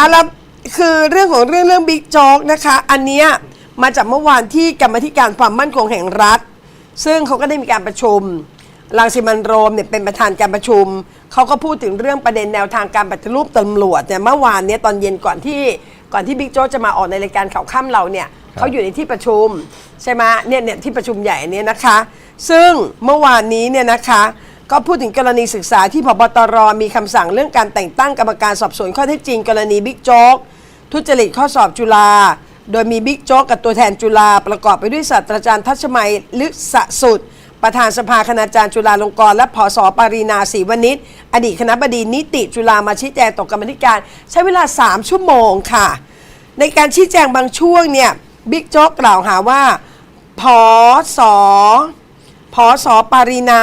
อะแล้วคือเรื่องของเรื่องเรื่องบิ๊กโจ๊กนะคะ อันเนี้ยมาจากเมื่อวานที่กรรมธิการความมั่นคงแห่งรัฐ ซึ่งเขาก็ได้มีการประชุมรังสิมันโรมเนี่ยเป็นประธานการประชุม เขาก็พูดถึงเรื่องประเด็นแนวทางการปฏิรูปตำรวจเนี่ยเมื่อวานเนี้ตอนเย็นก่อนที่ก่อนที่บิ๊กโจ๊กจะมาออกในรายการข่าวค่ำเราเนี่ยเขาอยู่ในที่ประชุมใช่ไหมเนี่ยเนี่ยที่ประชุมใหญ่เนี่ยนะคะ ซึ่งเมื่อวานนี้เนี่ยนะคะ ก็พูดถึงกรณีศึกษาที่พบตรมีคำสั่งเรื่องการแต่งตั้งกรรมการสอบสวนข้อเท็จจริง กรณีบิ๊กโจ๊กทุจริตข้อสอบจุฬาโดยมีบิ๊กโจ๊กกับตัวแทนจุฬาประกอบไปด้วยศาสตราจารย์ทัชมัยลึกษะสุด ประธานสภาคณาจารย์จุฬาลงกรณ์และผอสปารีนาศรีวณิชอดีตคณะบดีนิติจุฬามาชี้แจงต่อกรรมธิการ ใช้เวลา 3 ชั่วโมงค่ะ ในการชี้แจงบางช่วงเนี่ยบิ๊กโจ๊กกล่าวหาว่าพอสอพอสอปารีนา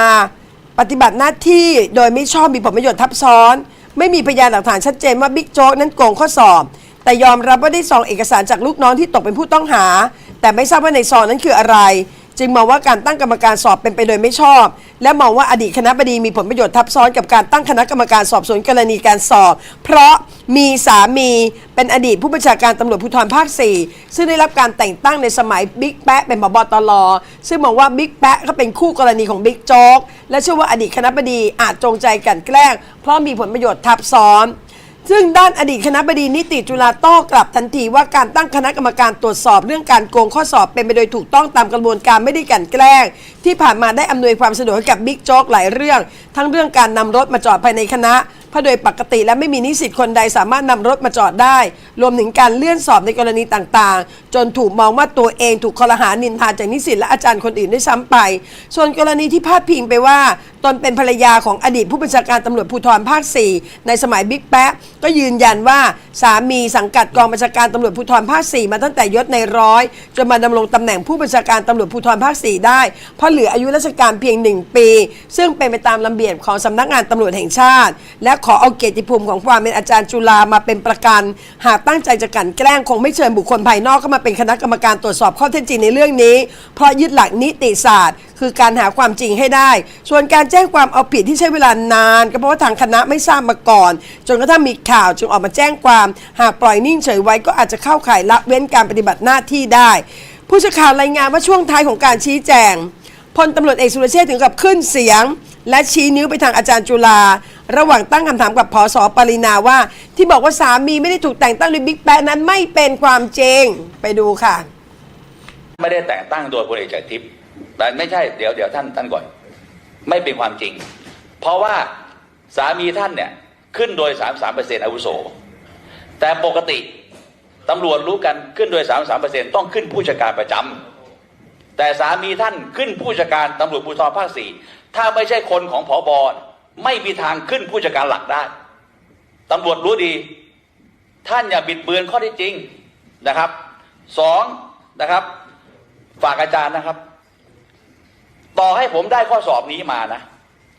ปฏิบัติหน้าที่โดยไม่ชอบมีผลประโยชน์ทับซ้อน ไม่มีพยานหลักฐานชัดเจนว่าบิ๊กโจ๊กนั้นโกงข้อสอบ แต่ยอมรับว่าได้ซองเอกสารจากลูกน้องที่ตกเป็นผู้ต้องหา แต่ไม่ทราบว่าในซองนั้นคืออะไร จึงมองว่าการตั้งกรรมการสอบเป็นไปโดยไม่ชอบ และมองว่าอดีตคณะบดีมีผลประโยชน์ทับซ้อนกับการตั้งคณะกรรมการสอบสวนกรณีการสอบ เพราะมีสามีเป็นอดีตผู้บัญชาการตำรวจภูธรภาค 4 ซึ่งได้รับการแต่งตั้งในสมัยบิ๊กแปะเป็นบบตรซึ่งมองว่าบิ๊กแปะก็เป็นคู่กรณีของบิ๊กโจ๊กและเชื่อว่าอดีตคณะบดีอาจจงใจกันแกล้ง เพราะมีผลประโยชน์ทับซ้อน ซึ่งด้านอดีตคณะบดีนิติจุฬาโต้กลับทันทีว่าการตั้งคณะกรรมการตรวจสอบเรื่องการโกงข้อสอบเป็นไปโดยถูกต้องตามกระบวนการไม่ได้กันแกล้ง ที่ผ่านมาได้อำนวยความสะดวกให้กับบิ๊กโจ๊กหลายเรื่อง ทั้งเรื่องการนำรถมาจอดภายในคณะเพราะโดยปกติและไม่มีนิสิตคนใดสามารถนำรถมาจอดได้ รวมถึงการเลื่อนสอบในกรณีต่างๆ จนถูกมองว่าตัวเองถูกคอรหานินทาจากนิสิตและอาจารย์คนอื่นด้วยซ้ำไป ส่วนกรณีที่พาดพิงไปว่า ตนเป็นภรรยาของอดีตผู้บัญชาการตำรวจภูธรภาค 4 ในสมัยบิ๊กแป๊ะก็ยืนยันว่าสามีสังกัดกองบัญชาการตำรวจภูธรภาค 4 มาตั้งแต่ยศในร้อยจนมาดำรงตำแหน่งผู้บัญชาการตำรวจภูธรภาค 4 ได้ เพราะเหลืออายุราชการเพียงหนึ่งปี ซึ่งเป็นไปตามระเบียบของสำนักงานตำรวจแห่งชาติ และขอเอาเกียรติภูมิของความเป็นอาจารย์จุฬามาเป็นประกัน หากตั้งใจจะกลั่นแกล้งคงไม่เชิญบุคคลภายนอกเข้ามาเป็นคณะกรรมการตรวจสอบข้อเท็จจริงในเรื่องนี้ เพราะยึดหลักนิติศาสตร์ คือการหาความจริงให้ได้ ส่วนการแจ้งความเอาผิดที่ใช้เวลานาน ก็เพราะว่าทางคณะไม่ทราบมาก่อน จนกระทั่งมีข่าวจึงออกมาแจ้งความ หากปล่อยนิ่งเฉยไว้ก็อาจจะเข้าข่ายละเว้นการปฏิบัติหน้าที่ได้ ผู้สื่อข่าวรายงานว่าช่วงท้ายของการชี้แจงพลตำรวจเอกสุรเชษฐ์ถึงกับขึ้นเสียง และชี้นิ้วไปทางอาจารย์จุฬาระหว่างตั้งคำถามกับพอสอปรินาว่า ที่บอกว่าสามีไม่ได้ถูกแต่งตั้งโดยบิ๊กแปะนั้นไม่เป็นความจริงไปดูค่ะ ไม่ได้แต่งตั้งโดยพลเอกจากรทิพย์แต่ไม่ใช่เดี๋ยวเดี๋ยวท่านท่านก่อน ไม่เป็นความจริง เพราะว่าสามีท่านเนี่ยขึ้นโดย 33เปอร์เซ็นต์อาวุโส แต่ปกติตำรวจรู้กันขึ้นโดย 33เปอร์เซ็นต์ต้องขึ้นผู้จัดการประจำแต่สามีท่านขึ้นผู้จัดการตำรวจภูธรภาคสี่ ถ้าไม่ใช่คนของผอบอไม่มีทางขึ้นผู้จัดการหลักได้ตำรวจรู้ดี ท่านอย่าบิดเบือนข้อที่จริงนะครับสองนะครับ ฝากอาจารย์นะครับ ต่อให้ผมได้ข้อสอบนี้มานะ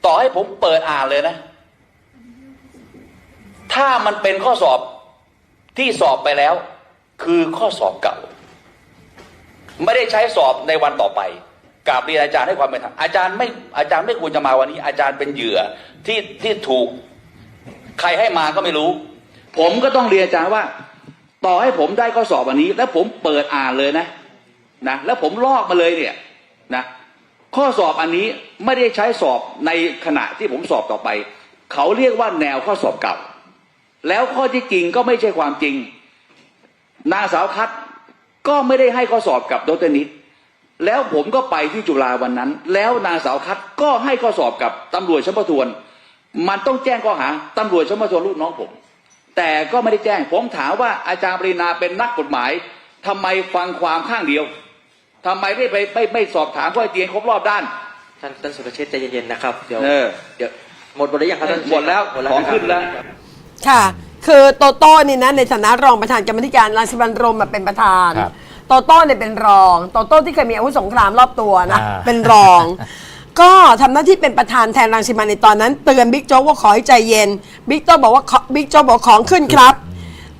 ต่อให้ผมเปิดอ่านเลยนะ ถ้ามันเป็นข้อสอบที่สอบไปแล้ว คือข้อสอบเก่า ไม่ได้ใช้สอบในวันต่อไป กราบเรียนอาจารย์ให้ความเป็นธรรมอาจารย์ไม่อาจารย์ไม่ควรจะมาวันนี้ อาจารย์เป็นเหยื่อที่ที่ถูกใครให้มาก็ไม่รู้ ผมก็ต้องเรียนอาจารย์ว่า ต่อให้ผมได้ข้อสอบวันนี้ แล้วผมเปิดอ่านเลยนะนะแล้วผมลอกมาเลยเนี่ยนะข้อสอบอันนี้ไม่ได้ใช้สอบในขณะที่ผมสอบต่อไป เขาเรียกว่าแนวข้อสอบเก่า แล้วข้อที่จริงก็ไม่ใช่ความจริงนางสาวคัดก็ไม่ได้ให้ข้อสอบกับดรนิด แล้วผมก็ไปที่จุฬาวันนั้น แล้วนางสาวคัดก็ให้ข้อสอบกับตำรวจชั้นประทวน มันต้องแจ้งข้อหาตำรวจชั้นประทวนลูกน้องผม แต่ก็ไม่ได้แจ้ง ผมถามว่าอาจารย์ปรินาเป็นนักกฎหมายทำไมฟังความข้างเดียวทำไมไม่ไปไม่ไม่สอบถามข้อเท็จจริงครบรอบด้าน ท่านท่านสุรเชษฐ์ใจเย็นๆนะครับเดี๋ยวเออเดี๋ยวหมดบทหรือยังครับท่านหมดแล้วหมดแล้วของนะครับขึ้นแล้วค่ะ คือโตโต้นี่นะในฐานะรองประธานกรรมธิการรังสิมันต์โรมมาเป็นประธานครับ โตโต้เนี่ยเป็นรอง โตโต้ที่เคยมีอาวุธสงครามรอบตัวนะ อ่า เป็นรอง ก็ทำหน้าที่เป็นประธานแทนรังสิมันต์ในตอนนั้น เตือนบิ๊กโจ๊กว่าขอให้ใจเย็น บิ๊กโจ๊กบอกว่าขอบิ๊กโจ๊กบอกของขึ้นครับ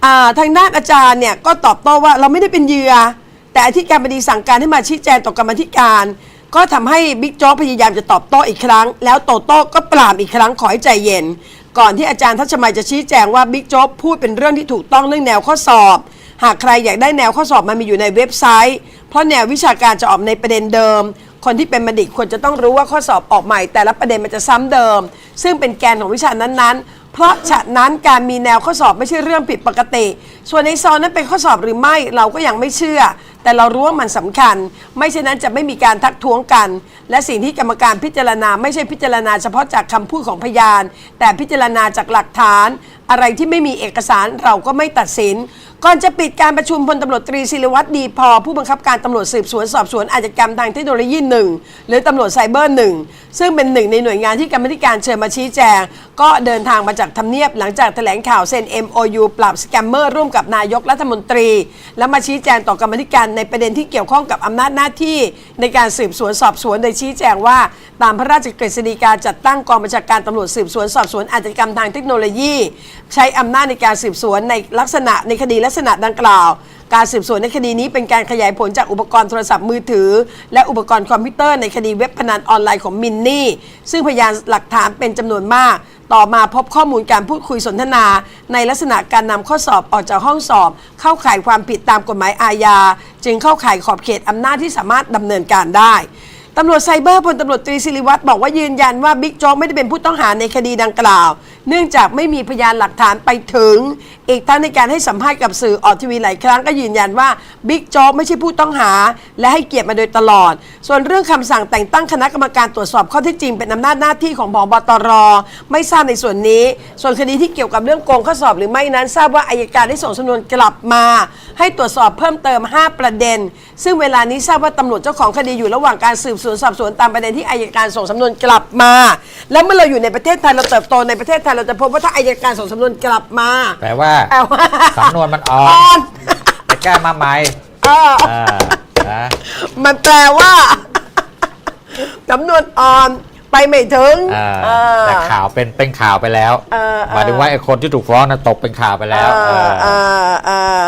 อ่าทางด้านอาจารย์เนี่ยก็ตอบโต้ว่าเราไม่ได้เป็นเหยื่อ แต่อธิการบดีสั่งการให้มาชี้แจงต่อกรรมธิการ ก็ทำให้บิ๊กโจ๊กพยายามจะตอบโต้อีกครั้ง แล้วโตโต้ก็ปรามอีกครั้งขอให้ใจเย็น ก่อนที่อาจารย์ทัชมัยจะชี้แจงว่าบิ๊กโจ๊กพูดเป็นเรื่องที่ถูกต้องเรื่องแนวข้อสอบ หากใครอยากได้แนวข้อสอบมันมีอยู่ในเว็บไซต์ เพราะแนววิชาการจะออกในประเด็นเดิม คนที่เป็นบัณฑิตควรจะต้องรู้ว่าข้อสอบออกใหม่ แต่ละประเด็นมันจะซ้ำเดิม ซึ่งเป็นแกนของวิชานั้นๆ เพราะฉะนั้นการมีแนวข้อสอบไม่ใช่เรื่องผิดปกติ ส่วนในซองนั้นเป็นข้อสอบหรือไม่เราก็ยังไม่เชื่อ แต่เรารู้ว่ามันสำคัญ ไม่เช่นนั้นจะไม่มีการทักท้วงกัน และสิ่งที่กรรมการพิจารณา ไม่ใช่พิจารณาเฉพาะจากคำพูดของพยาน แต่พิจารณาจากหลักฐาน อะไรที่ไม่มีเอกสารเราก็ไม่ตัดสิน ก่อนจะปิดการประชุมพลตำรวจตรีศิริวัตรดีพอ ผู้บังคับการตำรวจสืบสวนสอบสวนอาชญากรรมทางเทคโนโลยีหนึ่งหรือตำรวจไซเบอร์หนึ่งซึ่งเป็นหนึ่งในหน่วยงานที่กรรมธิการเชิญมาชี้แจง ก็เดินทางมาจากทำเนียบหลังจากแถลงข่าวเซ็น MOU ปราบสแกมเมอร์ร่วมกับนายกรัฐมนตรี และมาชี้แจงต่อกรรมธิการในประเด็นที่เกี่ยวข้องกับอำนาจหน้าที่ ในการสืบสวนสอบสวนโดยชี้แจงว่าตามพระราชกฤษฎีกาจัดตั้งกองบัญชาการตำรวจสืบสวนสอบสวนอาชญากรรมทางเทคโนโลยีใช้อำนาจในการสืบสวนในลักษณะในคดีลักษณะดังกล่าว การสืบสวนในคดีนี้เป็นการขยายผลจากอุปกรณ์โทรศัพท์มือถือ และอุปกรณ์คอมพิวเตอร์ในคดีเว็บพนันออนไลน์ของมินนี่ ซึ่งพยานหลักฐานเป็นจำนวนมาก ต่อมาพบข้อมูลการพูดคุยสนทนา ในลักษณะการนำข้อสอบออกจากห้องสอบ เข้าข่ายความผิดตามกฎหมายอาญา จึงเข้าข่ายขอบเขตอำนาจที่สามารถดำเนินการได้ ตำรวจไซเบอร์พลตำรวจตรีศิริวัตรบอกว่ายืนยันว่าบิ๊กโจ๊กไม่ได้เป็นผู้ต้องหาในคดีดังกล่าว เนื่องจากไม่มีพยานหลักฐานไปถึง อีกทั้งในการให้สัมภาษณ์กับสื่อออกทีวีหลายครั้งก็ยืนยันว่าบิ๊กโจ๊กไม่ใช่ผู้ต้องหา และให้เกียรติมาโดยตลอด ส่วนเรื่องคำสั่งแต่งตั้งคณะกรรมการตรวจสอบข้อเท็จจริงเป็นอำนาจหน้าที่ของบอบตร ไม่ทราบในส่วนนี้ ส่วนคดีที่เกี่ยวกับเรื่องโกงข้อสอบหรือไม่นั้นทราบว่าอายการได้ส่งสำนวนกลับมา ให้ตรวจสอบเพิ่มเติม 5 ประเด็น ซึ่งเวลานี้ทราบว่าตำรวจเจ้าของคดีอยู่ระหว่างการสืบสวนสอบสวนตามประเด็นที่อายการส่งสำนวนกลับมา แล้วเมื่อเราอยู่ในประเทศไทยเราเติบโตในประเทศไทยเราจะพบว่าถ้าอายการส่งสำนวนกลับมาแปลว่าแปลว่าสำนวนมันอ่ออ่อนนไปแก้มาใหม่เอออ่านะมันแปลว่าสำนวนอ่อนไปไม่ถึงอ่าเออ แต่ข่าวเป็นเป็นข่าวไปแล้วเออเออ หมายถึงว่าไอ้คนที่ถูกฟ้องนั้นตกเป็นข่าวไปแล้วเออเออเออเออ